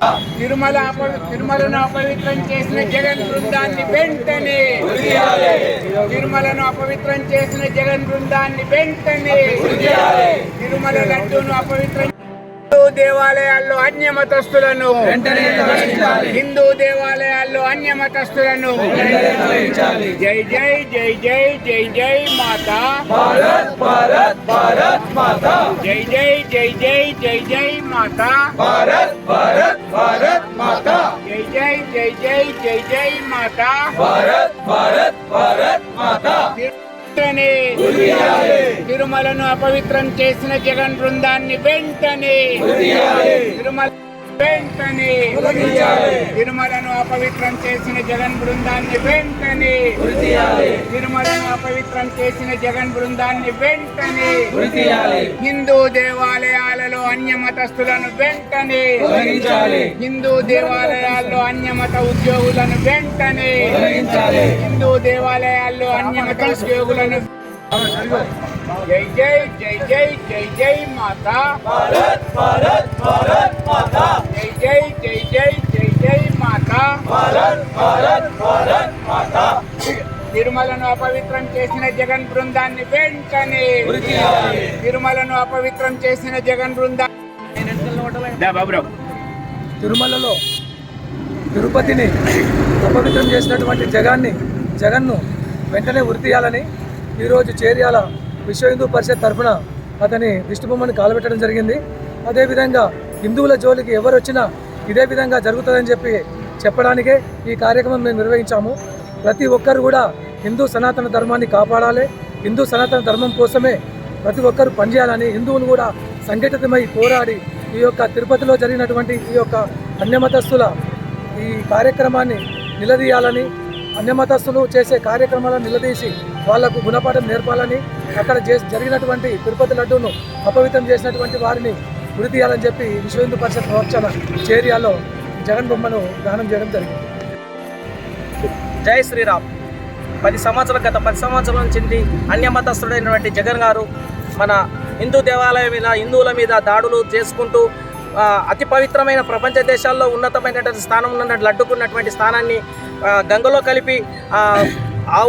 తిరుమల తిరుమలను అపవిత్రం చేసిన జగన్ బృందాన్ని వెంటనే తిరుమలను అపవిత్రం చేసిన జగన్ బృందాన్ని వెంటనే తిరుమల లడ్డూను అపవిత్రం హిందూ దేవాలయాల్లో అన్యమతస్తులను హిందూ దేవాలయాల్లో అన్యమతస్తులను జై జై జై జై జై జై మాతా భారత్ భారత్ భారత్ మాతా జై జై జై జై జై జై మాతా భారత్ భారత్ భారత్ మాతా జై జై జై జై జై జై మాతా భారత్ భారత్ భారత్ మాతా తిరుమలను అపవిత్రం చేసిన జగన్ బృందాన్ని వెంటనే తిరుమల వెంటనే తిరుమలను అపవిత్రం చేసిన జగన్ బృందాన్ని వెంటనే తిరుమలను అపవిత్రం చేసిన జగన్ బృందాన్ని వెంటనే హిందూ దేవాలయాలలో అన్యమతస్తులను వెంటనే హిందూ దేవాలయాల్లో అన్యమత ఉద్యోగులను వెంటనే హిందూ దేవాలయాల్లో అన్యమత ఉద్యోగులను జై జై జై జై జై జై మాతా. భారత్ భారత్ భారత్ మాతా జై జై జై జై జై జై మాతా. భారత్ భారత్ భారత్ మాతా తిరుమలను అపవిత్రం చేసిన జగన్ బృందాన్ని వెంటనే తిరుమలను అపవిత్రం చేసిన జగన్ బృందాన్ని బాబురావు తిరుమలలో తిరుపతిని అపవిత్రం చేసినటువంటి జగాన్ని జగన్ను వెంటనే ఉరి తీయాలని ఈరోజు చేర్యాల విశ్వ హిందూ పరిషత్ తరఫున అతని దిష్టిబొమ్మని కాలబెట్టడం జరిగింది. అదేవిధంగా హిందువుల జోలికి ఎవరు వచ్చినా ఇదే విధంగా జరుగుతుందని చెప్పి చెప్పడానికే ఈ కార్యక్రమం మేము నిర్వహించాము. ప్రతి ఒక్కరు కూడా హిందూ సనాతన ధర్మాన్ని కాపాడాలి. హిందూ సనాతన ధర్మం కోసమే ప్రతి ఒక్కరు పనిచేయాలని హిందువులు కూడా సంఘటితమై పోరాడి ఈ యొక్క తిరుపతిలో జరిగినటువంటి ఈ యొక్క అన్యమతస్తుల ఈ కార్యక్రమాన్ని నిలదీయాలని అన్యమతస్తులు చేసే కార్యక్రమాలను నిలదీసి వాళ్ళకు గుణపాఠం నేర్పాలని అక్కడ జరిగినటువంటి తిరుపతి లడ్డూను అపవిత్రం చేసినటువంటి వారిని ఉరి తీయాలని చెప్పి విశ్వ హిందూ పరిషత్ ప్రవక్చన చేరియాలో జగన్ బొమ్మను దానం చేయడం జరిగింది. జై శ్రీరామ్. పది సంవత్సరాల గత పది సంవత్సరాల నుంచి అన్యమతస్థుడైనటువంటి జగన్ గారు మన హిందూ దేవాలయం మీద హిందువుల మీద దాడులు చేసుకుంటూ అతి పవిత్రమైన ప్రపంచ దేశాల్లో ఉన్నతమైనటువంటి స్థానం ఉన్నటువంటి లడ్డుకున్నటువంటి స్థానాన్ని గంగలో కలిపి ఆ,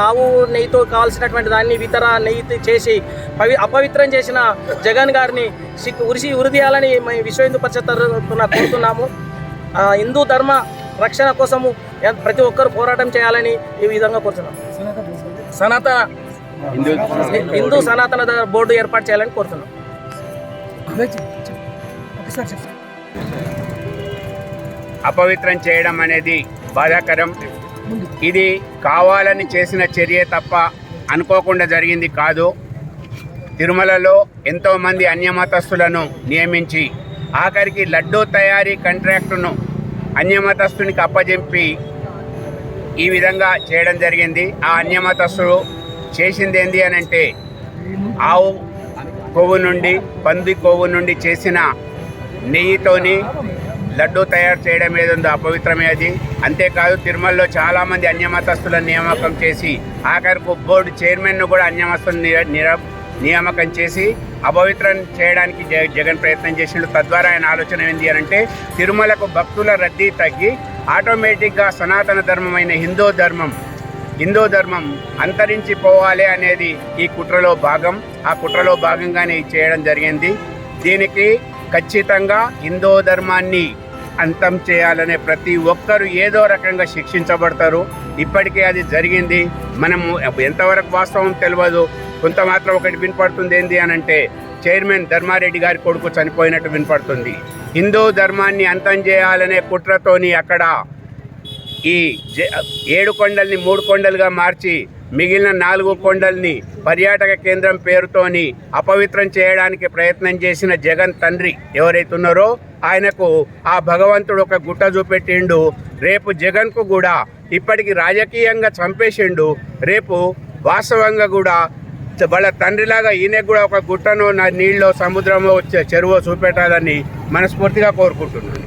ఆవు నెయ్యితో కావాల్సినటువంటి దాన్ని ఇతర నెయ్యి చేసి పవి అపవిత్రం చేసిన జగన్ గారిని సిక్కు ఉరిసి ఉరిదీయాలని మేము విశ్వ హిందూ పరిషత్ తరఫున కోరుతున్నాము. ఆ, హిందూ ధర్మ రక్షణ కోసము ప్రతి ఒక్కరు పోరాటం చేయాలని ఈ విధంగా కోరుతున్నాం. సనాతన హిందూ సనాతన బోర్డు ఏర్పాటు చేయాలని కోరుతున్నాం. అపవిత్రం చేయడం అనేది బాధాకరం. ఇది కావాలని చేసిన చర్య తప్ప అనుకోకుండా జరిగింది కాదు. తిరుమలలో ఎంతోమంది అన్యమతస్థులను నియమించి ఆఖరికి లడ్డూ తయారీ కాంట్రాక్టును అన్యమతస్థునికి అప్పజెంపి ఈ విధంగా చేయడం జరిగింది. ఆ అన్యమతస్థుడు చేసింది ఏంది అని అంటే ఆవు కొవ్వు నుండి పంది కొవ్వు నుండి చేసిన నెయ్యితోని లడ్డూ తయారు చేయడం ఏది ఉందో అపవిత్రమే అది. అంతేకాదు తిరుమలలో చాలామంది అన్యమతస్తులను నియామకం చేసి ఆఖరికి బోర్డు చైర్మన్ను కూడా అన్యమస్తులను నిర నియామకం చేసి అపవిత్రం చేయడానికి జ జగన్ ప్రయత్నం చేసిండు. తద్వారా ఆయన ఆలోచన ఏంటి అని అంటే తిరుమలకు భక్తుల రద్దీ తగ్గి ఆటోమేటిక్గా సనాతన ధర్మమైన హిందూ ధర్మం హిందూ ధర్మం అంతరించిపోవాలి అనేది ఈ కుట్రలో భాగం. ఆ కుట్రలో భాగంగానే ఇది చేయడం జరిగింది. దీనికి ఖచ్చితంగా హిందూ ధర్మాన్ని అంతం చేయాలనే ప్రతి ఒక్కరూ ఏదో రకంగా శిక్షించబడతారు. ఇప్పటికే అది జరిగింది. మనము ఎంతవరకు వాస్తవం తెలియదు కొంత మాత్రం ఒకటి వినపడుతుంది ఏంది అని అంటే చైర్మన్ ధర్మారెడ్డి గారి కొడుకు చనిపోయినట్టు వినపడుతుంది. హిందూ ధర్మాన్ని అంతం చేయాలనే కుట్రతోని అక్కడ ఈ జ- ఏడు కొండల్ని మూడు కొండలుగా మార్చి మిగిలిన నాలుగు కొండల్ని పర్యాటక కేంద్రం పేరుతోని అపవిత్రం చేయడానికి ప్రయత్నం చేసిన జగన్ తండ్రి ఎవరైతే ఉన్నారో ఆయనకు ఆ భగవంతుడు ఒక గుట్ట చూపెట్టిండు. రేపు జగన్కు కూడా ఇప్పటికి రాజకీయంగా చంపేసిండు. రేపు వాస్తవంగా కూడా వాళ్ళ తండ్రిలాగా ఈయనకు కూడా ఒక గుట్టను నా నీళ్ళలో సముద్రంలో వచ్చే చెరువు చూపెట్టాలని మనస్ఫూర్తిగా కోరుకుంటున్నాను.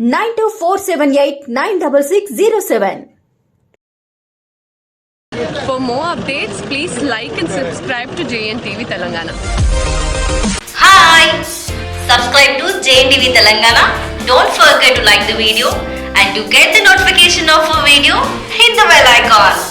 Nine two four seven eight nine double six zero seven For more updates, please like and subscribe to JNTV Telangana. Hi! Subscribe to JNTV Telangana. Don't forget to like the video and to get the notification of a video, hit the bell icon.